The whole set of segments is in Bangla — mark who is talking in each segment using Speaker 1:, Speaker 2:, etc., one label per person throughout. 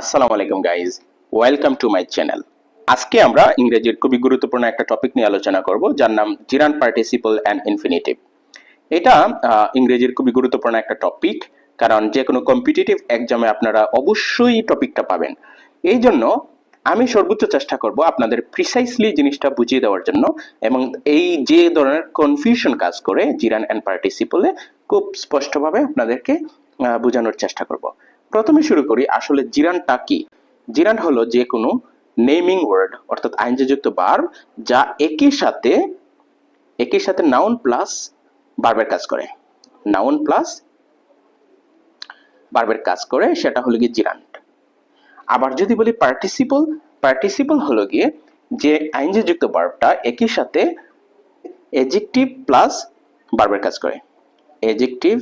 Speaker 1: আসসালামু আলাইকুম guys welcome to my channel আজকে আমরা ইংরেজির খুবই গুরুত্বপূর্ণ একটা টপিক নিয়ে আলোচনা করব, যার নাম জিরান পার্টিসিপল অ্যান্ড ইনফিনিটিভ এটা ইংরেজির খুবই গুরুত্বপূর্ণ একটা টপিক কারণ যে কোনো কম্পিটিটিভ এক্সামে আপনারা অবশ্যই টপিকটা পাবেন। এই জন্য আমি সর্বোচ্চ চেষ্টা করব আপনাদের প্রিসাইসলি জিনিসটা বুঝিয়ে দেওয়ার জন্য, এবং এই যে ধরনের কনফিউশন কাজ করে জিরান অ্যান্ড পার্টিসিপলে খুব স্পষ্টভাবে আপনাদেরকে বোঝানোর চেষ্টা করব। প্রথমে শুরু করি আসলে জিরানটা কি? জিরান হলো যে কোনো নেমিং ওয়ার্ড অর্থাৎ আইনযুক্ত বার, যা একই সাথে একই সাথে নাউন প্লাস বার্বের কাজ করে। নাউন প্লাস বার্বের কাজ করে, সেটা হলো গিয়ে জিরান্ট আবার যদি বলি পার্টিসিপল পার্টিসিপল হলো গিয়ে যে আইনযুক্ত বার্বটা একই সাথে এজেক্টিভ প্লাস বার্বের কাজ করে। এজেক্টিভ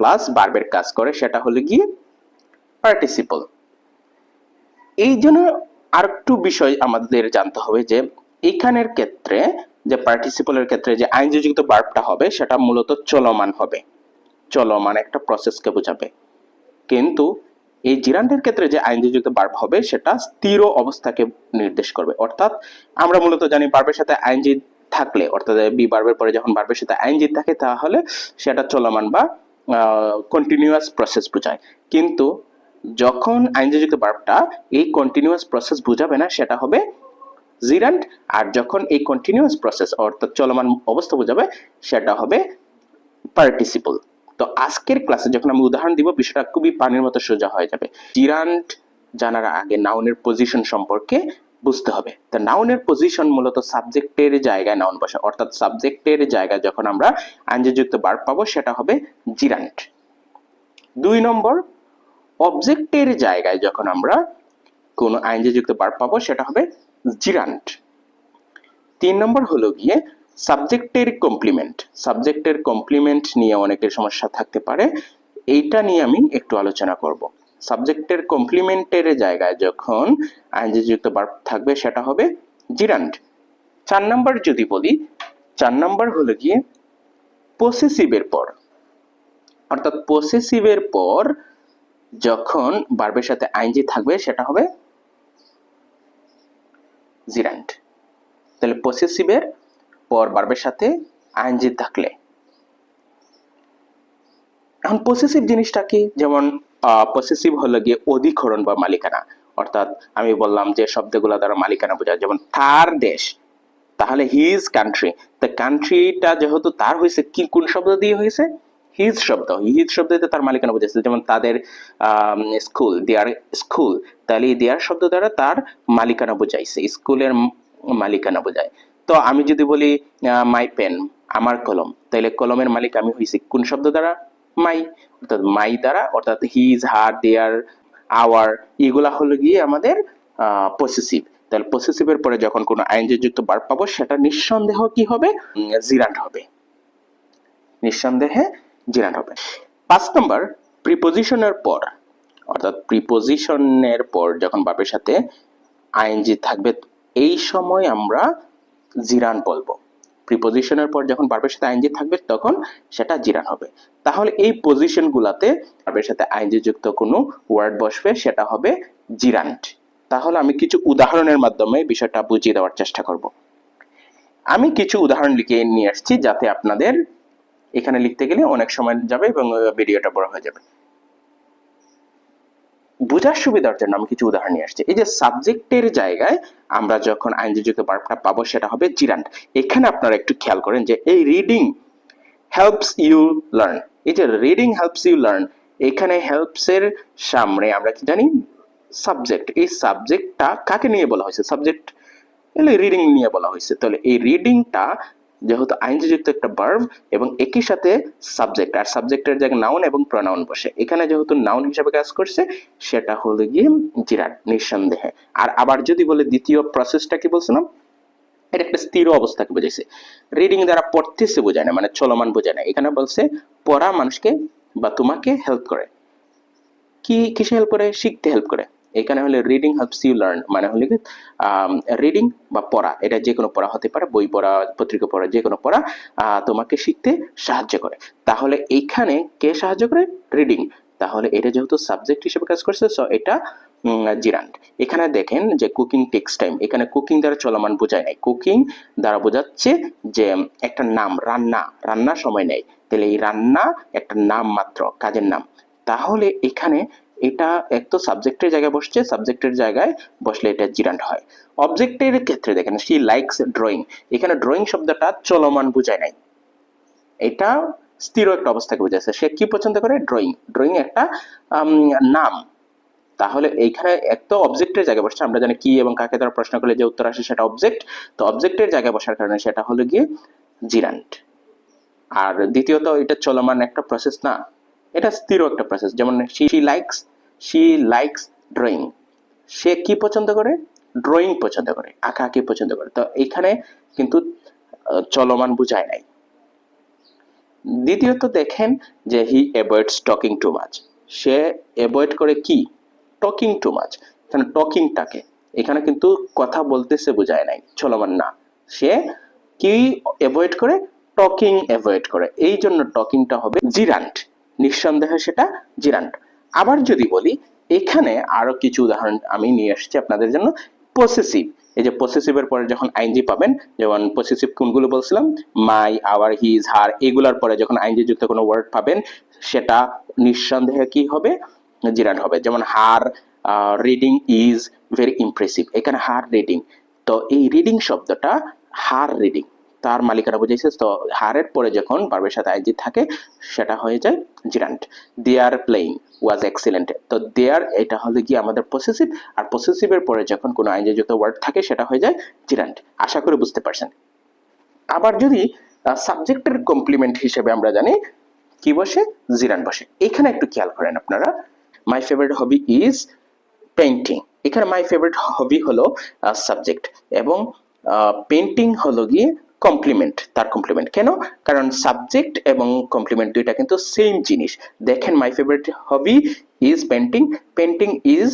Speaker 1: প্লাস বার্বের কাজ করে, সেটা হলো গিয়ে পার্টিসিপল এই জন্য আর একটু বিষয় আমাদের জানতে হবে যে এইখানের ক্ষেত্রে, যে পার্টিসিপলের ক্ষেত্রে যে আইনযুক্ত বার্বটা হবে, সেটা মূলত চলমান হবে। চলমান একটা প্রসেসকে বোঝাবে। কিন্তু এই জিরান্ডের ক্ষেত্রে যে আইনযুক্ত বার্ব হবে, সেটা স্থির অবস্থাকে নির্দেশ করবে। অর্থাৎ আমরা মূলত জানি বার্বের সাথে আইনজি থাকলে, অর্থাৎ বি বার্বের পরে যখন বার্বের সাথে থাকে, তাহলে সেটা চলমান বা কন্টিনিউয়াস প্রসেস বোঝায়। কিন্তু যখন আইনযুক্ত বার্বটা এই কন্টিনিউয়াস প্রসেস বোঝাবে না, সেটা হবে জিরান্ট আর যখন এই কন্টিনিউয়াস প্রসেস অর্থাৎ চলমান অবস্থা বোঝাবে, সেটা হবে পার্টিসিপল তো আজকের ক্লাসে যখন আমি উদাহরণ দিব, বিষয়টা খুবই পানির মতো সোজা হয়ে যাবে। জিরান্ট জানার আগে নাউনের পজিশন সম্পর্কে বুঝতে হবে। তা নাউনের পজিশন মূলত সাবজেক্টের জায়গায় নাউন বসে। অর্থাৎ সাবজেক্টের জায়গায় যখন আমরা আইনযুক্ত বার পাবো, সেটা হবে জিরান্ট দুই নম্বর অবজেক্টের জায়গায় যখন আমরা কোনো আইনযুক্ত বার পাবো, সেটা হবে জিরান্ট তিন নম্বর হলো গিয়ে সাবজেক্টের কমপ্লিমেন্ট সাবজেক্টের কমপ্লিমেন্ট নিয়ে অনেকের সমস্যা থাকতে পারে। এইটা নিয়ে আমি একটু আলোচনা করব। সাবজেক্টের কমপ্লিমেন্টের জায়গায় যখন আইনযুক্ত বার্ব থাকবে, সেটা হবে জিরান্ট চার নাম্বার যদি বলি, চার নাম্বার হলো গিয়ে পসেসিভের পর। অর্থাৎ পসেসিভের পর যখন বার্বের সাথে আইনজি থাকবে, সেটা হবে জিরান্ট তাহলে পসেসিভের পর বার্বের সাথে আইনজি থাকলে এখন পসেসিভ জিনিসটা কি? যেমন পসেসিভ হলো গিয়ে অধিকরণ বা মালিকানা। অর্থাৎ আমি বললাম যে শব্দগুলো দ্বারা মালিকানা বোঝায়। যেমন, তার দেশ। তাহলে হিজ কান্ট্রি তো কান্ট্রিটা যেহেতু তার হয়েছে, কি, কোন শব্দ দিয়ে হয়েছে? হিজ শব্দ। হিজ শব্দ তার মালিকানা বোঝাচ্ছে যেমন, তাদের স্কুল দেয়ার স্কুল তাহলে এই দেয়ার শব্দ দ্বারা তার মালিকানা বোঝাইছে। স্কুলের মালিকানা বোঝায়। তো আমি যদি বলি মাই পেন আমার কলম। তাহলে কলমের মালিক আমি হয়েছি কোন শব্দ দ্বারা? মাই, অর্থাৎ মাই দ্বারা, অর্থাৎ হিজ হার দেয়ার আওয়ার এগুলা হলো গিয়ে আমাদের পসেসিভ তাহলে পসেসিভের পরে যখন কোনো আইনযুক্ত বার পাবো, সেটা নিঃসন্দেহ কি হবে? জিরান্ট হবে। নিঃসন্দেহে জিরান্ট হবে। পাঁচ নম্বর প্রিপোজিশনের পর, অর্থাৎ প্রিপোজিশনের পর যখন বাপের সাথে আইনজি থাকবে, এই সময় আমরা জিরান বলব। প্রিপোজিশনের পর যখন বার্বের সাথে আইনজি থাকবে, তখন সেটা জিরান হবে। তাহলে এই পজিশন গুলাতে বার্বের সাথে আইনজি যুক্ত কোনো ওয়ার্ড বসবে, সেটা হবে জিরান্ট। তাহলে আমি কিছু উদাহরণের মাধ্যমে বিষয়টা বুঝিয়ে দেওয়ার চেষ্টা করব। আমি কিছু উদাহরণ লিখে নিয়ে আসছি যাতে আপনাদের এখানে লিখতে গেলে অনেক সময় যাবে এবং ভিডিওটা বড় হয়ে যাবে। বোঝার সুবিধার জন্য আমি কিছু উদাহরণ নিয়ে আসছি। এই যে সাবজেক্টের জায়গায় আমরা যখন আইনযুক্ত বার্বটা পাবো সেটা হবে জিরান্ট এখানে আপনারা একটু খেয়াল করেন যে এই রিডিং হেল্পস ইউ লার্ন এই যে রিডিং হেল্পস ইউ লার্ন এখানে হেল্পস এর সামনে আমরা কি জানি? সাবজেক্ট এই সাবজেক্টটা কাকে নিয়ে বলা হয়েছে? সাবজেক্ট রিডিং নিয়ে বলা হয়েছে। তাহলে এই রিডিংটা যেহেতু আইনযুক্ত একটা ভার্ব এবং একই সাথে সাবজেক্ট আর সাবজেক্টের জায়গায় নাউন এবং প্রনাউন বসে। এখানে যেহেতু নাউন হিসাবে কাজ করছে, সেটা হলো গিয়ে জিরাট, নিঃসন্দেহে। আর আবার যদি বলে দ্বিতীয় প্রসেসটা কি বলছিলাম? এটা একটা স্থির অবস্থাকে বোঝাইছে। রিডিং দ্বারা পড়তেছে বোঝায় না মানে চলমান বোঝায় না। এখানে বলছে, পড়া মানুষকে বা তোমাকে হেল্প করে। কি, কিসে হেল্প করে? শিখতে হেল্প করে। এখানে হলে রিডিং হেল্পস ইউ লার্ন মানে হলে রিডিং বা পড়া, এটা যে কোনো পড়া হতে পারে, বই পড়া, পত্রিকা পড়া যে কোনো পড়া তোমাকে শিখতে সাহায্য করে। তাহলে এইখানে কে সাহায্য করে? রিডিং তাহলে এটা যেহেতু সাবজেক্ট হিসেবে কাজ করছে সো এটা জিরান্ট এখানে দেখেন যে কুকিং টেক্স টাইম এখানে কুকিং দ্বারা চলমান বোঝায় নাই। কুকিং দ্বারা বোঝাচ্ছে যে, একটা নাম, রান্না রান্না সময় নেই তাহলে এই রান্না একটা নাম মাত্র, কাজের নাম। তাহলে এখানে এটা এক তো সাবজেক্টের জায়গায় বসছে সাবজেক্টের জায়গায় বসলে এটা জিরান্ট হয়। অবজেক্টের ক্ষেত্রে দেখেন সি লাইকস ড্রয়িং এখানে ড্রয়িং শব্দটা চলমান বোঝায় নাই। এটা স্থির একটা অবস্থাকে বোঝাচ্ছে সে কি পছন্দ করে? ড্রয়িং ড্রয়িং একটা নাম। তাহলে এইখানে এক তো অবজেক্টের জায়গায় বসছে। আমরা জানি কি এবং কাকে দ্বারা প্রশ্ন করলে যে উত্তর আসে সেটা অবজেক্ট তো অবজেক্টের জায়গায় বসার কারণে সেটা হলো গিয়ে জিরান্ট। আর দ্বিতীয়ত, এটা চলমান একটা প্রসেস না। এটা স্থির একটা প্রসেস যেমন she likes she likes drawing সে কি পছন্দ করে? ড্রয়িং পছন্দ করে। আঁকা আঁকি পছন্দ করে। তো এখানে কিন্তু চলমান বুঝায় নাই। দ্বিতীয়ত দেখেন যে he avoids talking too much say avoid করে কি? টকিং টু মাচ এখানে টকিংটাকে এখানে কিন্তু কথা বলতেছে বোঝায় নাই। চলমান না। সে কি অ্যাভয়েড করে? টকিং অ্যাভয়েড করে। এই জন্য টকিংটা হবে জিরান্ট। নিঃসন্দেহে সেটা জিরান্ট। আবার যদি বলি, এখানে আরও কিছু উদাহরণ আমি নিয়ে এসেছি আপনাদের জন্য। পসেসিভ এই যে পসেসিভের পরে যখন আইনজি পাবেন, যেমন পসেসিভ কোনগুলো বলছিলাম? মাই আওয়ার হিজ হার এগুলার পরে যখন আইনজি যুক্ত কোনো ওয়ার্ড পাবেন, সেটা নিঃসন্দেহে কি হবে? জিরান হবে। যেমন her reading is very impressive এখানে হার রিডিং তো এই রিডিং শব্দটা হার রিডিং তার মালিকানা বুঝাইছে তো হারের পরে যখন বার্বের সাথে আইজি থাকে, সেটা হয়ে যায় জিরান্ট। দেয়ার প্লেইং ওয়াজ এক্সিলেন্ট তো দেয়ার এটা হলে কি আমাদের পসেসিভ আর পসেসিভের পরে যখন কোনো আইনজি যুক্ত ওয়ার্ড থাকে, সেটা হয়ে যায় জিরান্ট। আশা করে বুঝতে পারছেন। আবার যদি সাবজেক্টের কমপ্লিমেন্ট হিসেবে আমরা জানি, কি বসে? জিরান বসে। এখানে একটু খেয়াল করেন আপনারা। My favourite hobby is painting এখানে মাই ফেভারিট হবি হলো সাবজেক্ট এবং পেন্টিং হলো গিয়ে কমপ্লিমেন্ট তার কমপ্লিমেন্ট কেন? কারণ সাবজেক্ট এবং কমপ্লিমেন্ট দুইটা কিন্তু সেম জিনিস। দেখেন my favourite hobby is painting painting is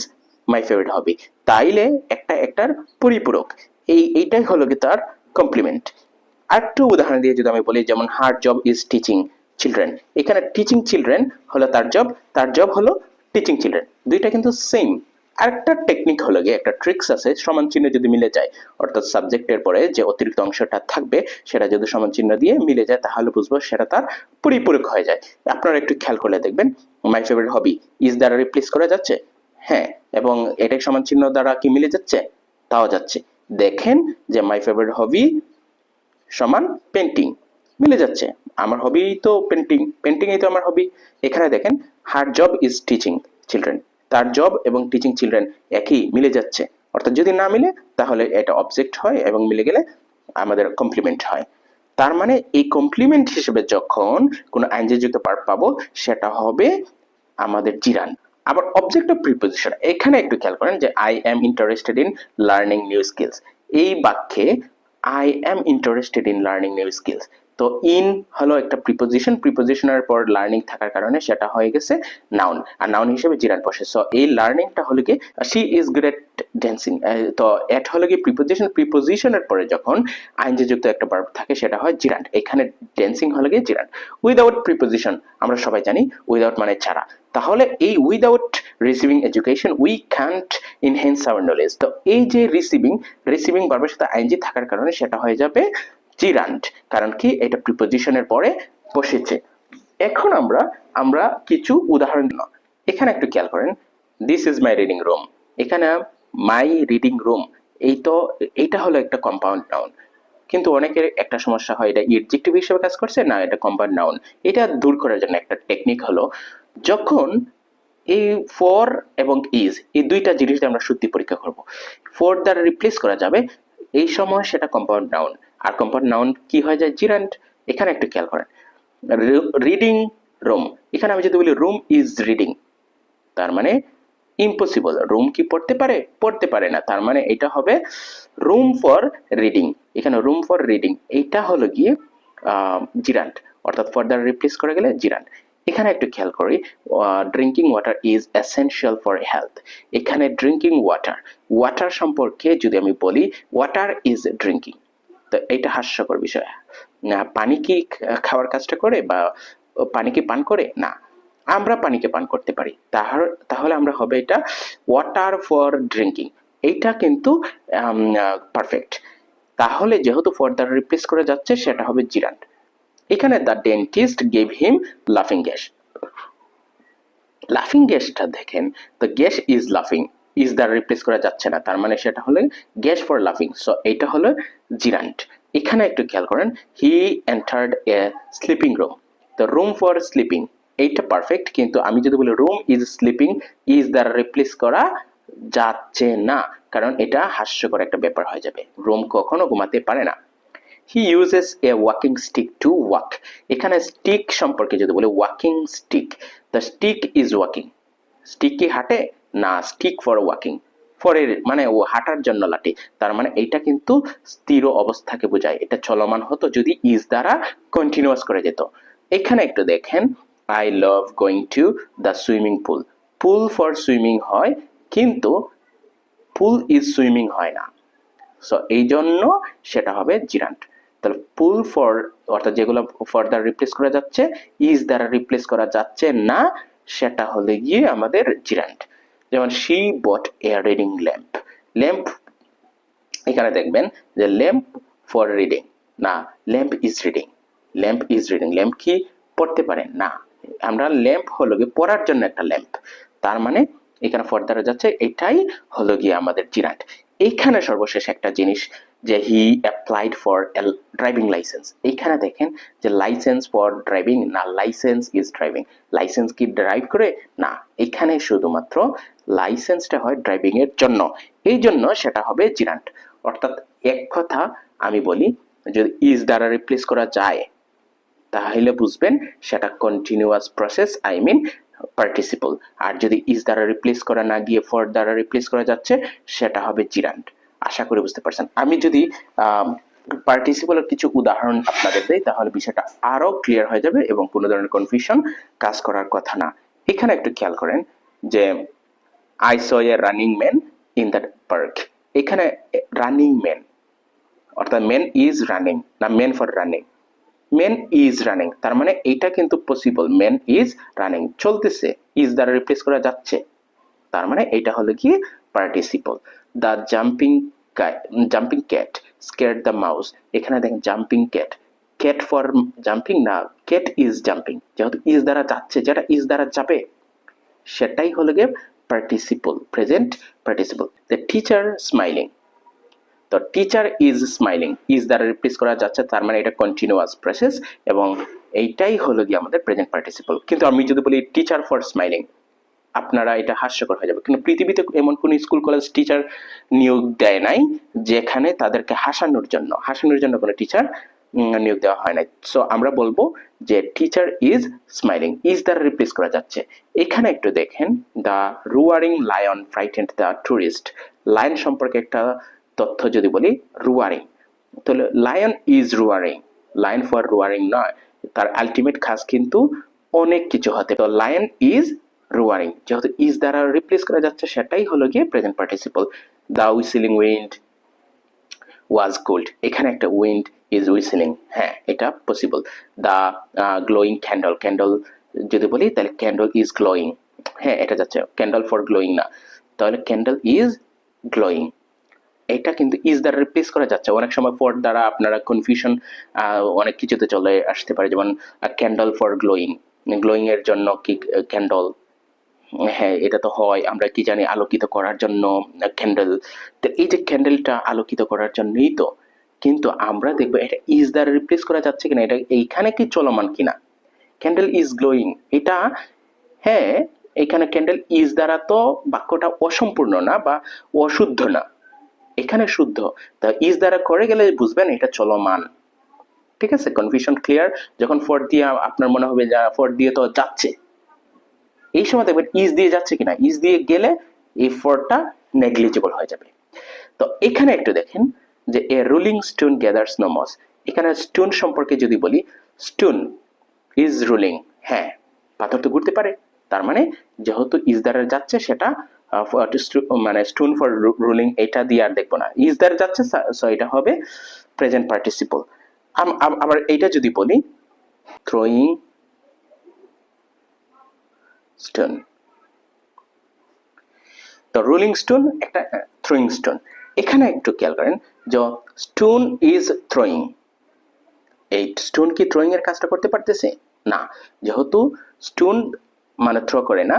Speaker 1: my favourite hobby তাইলে একটা একটার পরিপূরক। এই, এইটাই হলো কি তার কমপ্লিমেন্ট আরেকটু উদাহরণ দিয়ে যদি আমি বলি, যেমন her job is teaching children এখানে টিচিং চিলড্রেন হলো তার জব তার জব হলো টিচিং চিলড্রেন দুইটা কিন্তু সেম আরেকটা টেকনিক হলো গিয়ে একটা ট্রিক্স আছে, সমান চিহ্ন যদি মিলে যায়, অর্থাৎ সাবজেক্টের পরে যে অতিরিক্ত অংশটা থাকবে, সেটা যদি সমান চিহ্ন দিয়ে মিলে যায়, তাহলে বুঝব সেটা তার পরিপূরক হয়ে যায়। আপনারা একটু খেয়াল করলে দেখবেন মাই ফেভারিট হবি ইজ দ্বারা রিপ্লেস করা যাচ্ছে? হ্যাঁ এবং এটাই সমান চিহ্ন দ্বারা কি মিলে যাচ্ছে? তাও যাচ্ছে। দেখেন যে মাই ফেভারিট হবি সমান পেন্টিং মিলে যাচ্ছে। আমার হবি তো পেন্টিং পেন্টিং এই তো আমার হবি এখানে দেখেন her job is teaching children তার জব এবং টিচিং চিলড্রেন একই মিলে যাচ্ছে। অর্থাৎ যদি না মিলে, তাহলে এটা অবজেক্ট হয় এবং মিলে গেলে আমাদের কমপ্লিমেন্ট হয়। তার মানে এই কমপ্লিমেন্ট হিসেবে যখন কোনো আইনযুক্ত পার্ট পাবো, সেটা হবে আমাদের জিরান। আবার অবজেক্ট অফ প্রিপোজিশন এখানে একটু খেয়াল করেন যে I am interested in learning new skills এই বাক্যে I am interested in learning new skills তো ইন হলো একটা প্রিপোজিশন প্রিপোজিশনের পর লার্নিং থাকার কারণে সেটা হয়ে গেছে নাউন আর নাউন হিসেবে জিরান বসে। সো এই লার্নিংটা হলো কি শি ইজ গ্রেট ড্যান্সিং তো এট হলো কি প্রিপোজিশন প্রিপোজিশনের পরে যখন আইনজি যুক্ত একটা ভার্ব থাকে সেটা হয় জিরান্ট এখানে ড্যান্সিং হলো গিয়ে জিরান্ট উইদাউট প্রিপোজিশন আমরা সবাই জানি উইদাউট মানে ছাড়া। তাহলে এই without receiving education we can't enhance our knowledge তো এই যে রিসিভিং রিসিভিং ভার্বের সাথে আইনজি থাকার কারণে সেটা হয়ে যাবে জিরান্ট কারণ কি এটা প্রিপোজিশনের পরে বসেছে। এখন আমরা আমরা কিছু উদাহরণ এখানে একটু খেয়াল করেন this is my reading room এখানে মাই রিডিং রুম এই তো, এইটা হলো একটা কম্পাউন্ড নাউন কিন্তু অনেকের একটা সমস্যা হয়, এটা ইডজেক্টিভ হিসেবে কাজ করছে, না, এটা কম্পাউন্ড নাউন এটা দূর করার জন্য একটা টেকনিক হলো, যখন এই ফর এবং ইজ এই দুইটা জিনিস আমরা সত্যি পরীক্ষা করব। ফর দ্বারা রিপ্লেস করা যাবে, এই সময় সেটা কম্পাউন্ড নাউন আর কম্পাউন্ড নাউন কি হয়ে যায়? জিরান্ট এখানে একটু খেয়াল করেন। রিডিং রুম এখানে আমি যদি বলি রুম ইজ রিডিং তার মানে ইম্পসিবল রুম কি পড়তে পারে? পড়তে পারে না, তার মানে এটা হবে রুম ফর রিডিং এখানে রুম ফর রিডিং এইটা হলো গিয়ে জিরান্ট অর্থাৎ ফর রিপ্লেস করে গেলে জিরান্ট এখানে একটু খেয়াল করি drinking water is essential for health এখানে ড্রিঙ্কিং ওয়াটার ওয়াটার সম্পর্কে যদি আমি বলি ওয়াটার ইজ ড্রিঙ্কিং তো এটা হাস্যকর বিষয়। না, পানি কি খাওয়ার কাজটা করে বা পানি কি পান করে? না, আমরা পানিকে পান করতে পারি। তাহলে আমরা হবে এটা ওয়াটার ফর ড্রিঙ্কিং এইটা কিন্তু পারফেক্ট তাহলে যেহেতু ফর দ্বারা রিপ্লেস করে যাচ্ছে, সেটা হবে জিরান্ট এখানে দ্য ডেন্টিস্ট গেভ হিম লাফিং গ্যাস লাফিং গ্যাসটা দেখেন দ্য গ্যাস ইজ লাফিং ইজ দ্বারা রিপ্লেস করা যাচ্ছে না। তার মানে সেটা হলো গ্যাস ফর লাফিং। সো এটা হলো জিরান্ট। এখানে একটু খেয়াল করেন he entered a sleeping room the room for sleeping এইটা পারফেক্ট কিন্তু আমি যদি বলি রুম ইজ স্লিপিং ইজ দ্বারা রিপ্লেস করা যাচ্ছে না। কারণ এটা হাস্যকর একটা ব্যাপার হয়ে যাবে। রুম কখনো ঘুমাতে পারে না। He uses a walking stick to walk এখানে স্টিক সম্পর্কে যদি বলি walking stick the stick is walking stick কি হাঁটে? না স্টিক ফর ওয়াকিং ফরের মানে ও হাঁটার জন্য লাঠি। তার মানে এইটা কিন্তু স্থির অবস্থাকে বোঝায়। এটা চলমান হতো যদি ইজ দ্বারা কন্টিনিউয়াস করে যেত। এখানে একটু দেখেন I love going to the swimming pool pool for swimming হয়, কিন্তু পুল ইজ সুইমিং হয় না। সো এই জন্য সেটা হবে জিরান্ট তাহলে পুল ফর অর্থাৎ যেগুলো ফর দ্বারা রিপ্লেস করা যাচ্ছে ইজ দ্বারা রিপ্লেস করা যাচ্ছে না, সেটা হলে গিয়ে আমাদের জিরান্ট যেমন she bought a reading lamp lamp এখানে দেখবেন যে ল্যাম্প ফর রিডিং না lamp is reading lamp is reading lamp কি? পড়তে পারে। না, আমরা ল্যাম্প হলো গিয়ে পড়ার জন্য একটা ল্যাম্প তার মানে এখানে ফর যাচ্ছে, এটাই হলো গিয়ে আমাদের জিরাট। এখানে সর্বশেষ একটা জিনিস যে he applied for driving licence এইখানে দেখেন যে লাইসেন্স ফর ড্রাইভিং না লাইসেন্স ইজ ড্রাইভিং লাইসেন্স কি ড্রাইভ করে? না। এখানে শুধুমাত্র লাইসেন্সটা হয় ড্রাইভিং এর জন্য। এই জন্য সেটা হবে জিরান্ট। অর্থাৎ এক কথা আমি বলি, যদি ইজ দ্বারা রিপ্লেস করা যায়, তাহলে বুঝবেন সেটা continuous process I mean participle আর যদি ইজ দ্বারা রিপ্লেস করা না গিয়ে ফর দ্বারা রিপ্লেস করা যাচ্ছে, সেটা হবে জিরান্ট। আশা করি বুঝতে পারছেন। আমি যদি পার্টিসিপলের কিছু উদাহরণ আপনাদের দেই, তাহলে বিষয়টা আরও ক্লিয়ার হয়ে যাবে এবং কোনো ধরনের কনফিউশন কাজ করার কথা না। এখানে একটু খেয়াল করেন যে I saw a running man in the park এখানে রানিং ম্যান অর্থাৎ মেন ইজ রানিং না men for running men is running তার মানে এইটা কিন্তু পসিবল মেন ইজ রানিং চলতেছে ইজ দ্বারা রিপ্লেস করা যাচ্ছে। তার মানে এটা হলো কি participle the jumping jumping cat scare the mouse এখানে দেখেন jumping cat cat for jumping না ক্যাট ইজ জাম্পিং যেহেতু ইজ দ্বারা যাচ্ছে, যেটা ইজ দ্বারা যাবে, সেটাই হলো গিয়ে participle present participle the teacher smiling তো টিচার ইজ স্মাইলিং ইজ দ্বারা রিপ্লেস করা যাচ্ছে, তার মানে এটা কন্টিনিউয়াস প্রসেস এবং এইটাই হলো গিয়ে আমাদের প্রেজেন্ট পার্টিসিপল কিন্তু আমি যদি বলি টিচার ফর স্মাইলিং আপনারা এটা হাস্যকর হয়ে যাবে। কিন্তু পৃথিবীতে এমন কোন স্কুল কলেজ টিচার নিয়োগ দেয় নাই, যেখানে তাদেরকে হাসানোর জন্য হাসানোর জন্য কোনো টিচার নিয়োগ দেওয়া হয় নাই। সো আমরা বলব যে টিচার ইজ স্মাইলিং ইজ দ্বারা রিপ্লেস করা যাচ্ছে। এখানে একটু দেখেন the roaring lion frightened the tourist lion সম্পর্কে একটা তথ্য যদি বলি রুয়ারিং তাহলে lion is roaring lion for roaring নয়, তার আলটিমেট খাস কিন্তু অনেক কিছু হতে তো লায়ন ইজ রুয়ারিং যেহেতু ইজ দ্বারা রিপ্লেস করা যাচ্ছে, সেটাই হলো গিয়ে present participle the whistling wind was cold এখানে একটা উইন্ড ইজ উইসিলিং হ্যাঁ এটা possible the glowing candle candle যদি বলি, তাহলে ক্যান্ডল ইজ গ্লোয়িং হ্যাঁ এটা যাচ্ছে। ক্যান্ডল ফর গ্লোয়িং না। তাহলে ক্যান্ডল ইজ গ্লোয়িং এটা কিন্তু ইজ দ্বারা রিপ্লেস করা যাচ্ছে। অনেক সময় ফর দ্বারা আপনারা কনফিউশন অনেক কিছুতে চলে আসতে পারে। যেমন ক্যান্ডল ফর গ্লোয়িং গ্লোয়িং এর জন্য কি ক্যান্ডল হ্যাঁ এটা তো হয়। আমরা কি জানি আলোকিত করার জন্য ক্যান্ডেল তো এই যে ক্যান্ডেলটা আলোকিত করার জন্যই তো, কিন্তু আমরা দেখব এটা ইজ দ্বারা রিপ্লেস করা যাচ্ছে কিনা, এটা এইখানে কি চলমান কিনা? ক্যান্ডেল ইজ গ্লোয়িং এটা হ্যাঁ এখানে ক্যান্ডেল ইজ দ্বারা তো বাক্যটা অসম্পূর্ণ না বা অশুদ্ধ না। এখানে শুদ্ধ। তা ইজ দ্বারা করে গেলে বুঝবেন এটা চলমান। ঠিক আছে? কনফিউশন ক্লিয়ার যখন ফর দিয়ে আপনার মনে হবে যা, ফর দিয়ে তো যাচ্ছে। এই সময় দেখবেন ইজ দিয়ে যাচ্ছে কিনা? ইজ দিয়ে গেলে এই ফরটা নেগলিজিবল হয়ে যাবে। তো এখানে একটু দেখেন যে a rolling stone gathers no moss এখানে স্টোন সম্পর্কে যদি বলি স্টোন ইজ রুলিং হ্যাঁ পাথর তো ঘুরতে পারে। তার মানে যেহেতু ইজ দ্বারা যাচ্ছে, সেটা মানে স্টোন ফর রুলিং এটা দিয়ে আর দেখব না। ইজ দ্বারা যাচ্ছে, সো এটা হবে প্রেজেন্ট পার্টিসিপল আবার এইটা যদি বলি থ্রোয়িং স্টোন তো রোলিং স্টোন একটা থ্রোয়িং স্টোন এখানে একটু খেয়াল করেন, যে স্টোন ইজ থ্রোয়িং এই স্টোন কি থ্রোয়িং এর কাজটা করতে পারতেছে? না, যেহেতু স্টোন মানে থ্রো করে না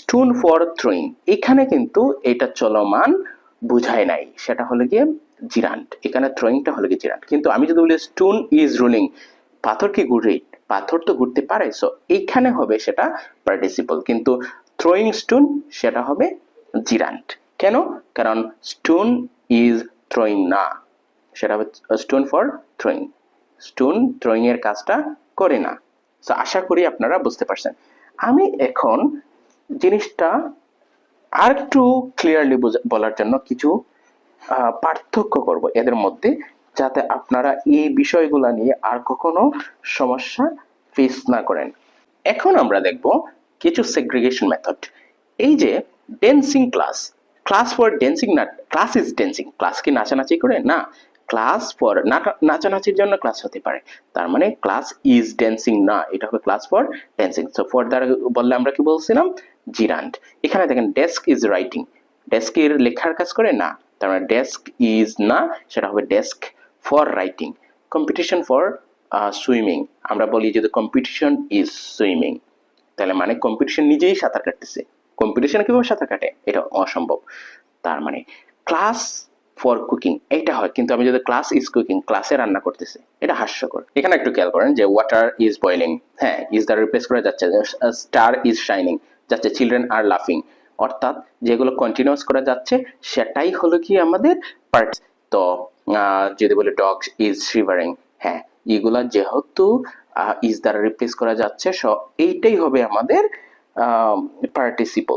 Speaker 1: স্টোন ফর থ্রোয়িং এখানে কিন্তু এটা চলমান বুঝায় নাই, সেটা হলো গিয়ে জিরান্ট। এখানে থ্রোয়িংটা হলো গিয়ে জিরান্ট। কিন্তু আমি যদি বলি স্টোন ইজ রোলিং পাথর কি ঘুরে পাথর তো ঘুরতে পারে সো এইখানে হবে সেটা পার্টিসিপল কিন্তু থ্রোয়িং স্টোন সেটা হবে জিরান্ট কেন? কারণ স্টোন ইজ থ্রোয়িং না, সেটা হবে stone for throwing stone throwing এর কাজটা করে না সো আশা করি আপনারা বুঝতে পারছেন। আমি এখন জিনিসটা আর একটু ক্লিয়ারলি বলার জন্য কিছু পার্থক্য করব এদের মধ্যে। যাতে আপনারা এই বিষয়গুলো নিয়ে আর কখনো সমস্যা ফেস না করেন। এখন আমরা দেখব কিছু সেগ্রিগেশন মেথড এই যে dancing class class for dancing না ক্লাস ইজ ড্যান্সিং ক্লাস কি নাচানাচি করে? না। ক্লাস ফর নাচানাচির জন্য ক্লাস হতে পারে। তার মানে ক্লাস ইজ ড্যান্সিং না, এটা হবে class for dancing so for দ্বারা বললে আমরা কি বলছিলাম? জিরান্ট এখানে দেখেন ডেস্ক ইজ রাইটিং ডেস্ক এর লেখার কাজ করে? না। তার মানে ডেস্ক ইজ না, সেটা হবে desk for writing competition for swimming আমরা বলি যদি কম্পিটিশন ইজ সুইমিং তাহলে মানে কম্পিটিশন নিজেই সাঁতার কাটতেছে। কম্পিটিশন কীভাবে সাঁতার কাটে? এটা অসম্ভব। তার মানে ক্লাস ফর কুকিং এইটা হয়। কিন্তু আমি যদি ক্লাস ইজ কুকিং ক্লাসে রান্না করতেছে, এটা হাস্যকর। এখানে একটু খেয়াল করেন যে ওয়াটার ইজ বয়েলিং হ্যাঁ ইজ দ্বারা রিপ্লেস করা যাচ্ছে। স্টার ইজ শাইনিং যাচ্ছে চিলড্রেন আর লাফিং অর্থাৎ যেগুলো কন্টিনিউয়াস করা যাচ্ছে, সেটাই হলো কি আমাদের পার্ট তো যদি বলি ডগ ইজ শিভারিং হ্যাঁ এগুলা যেহেতু ইজ দ্বারা রিপ্লেস করা যাচ্ছে স এইটাই হবে আমাদের পার্টিসিপল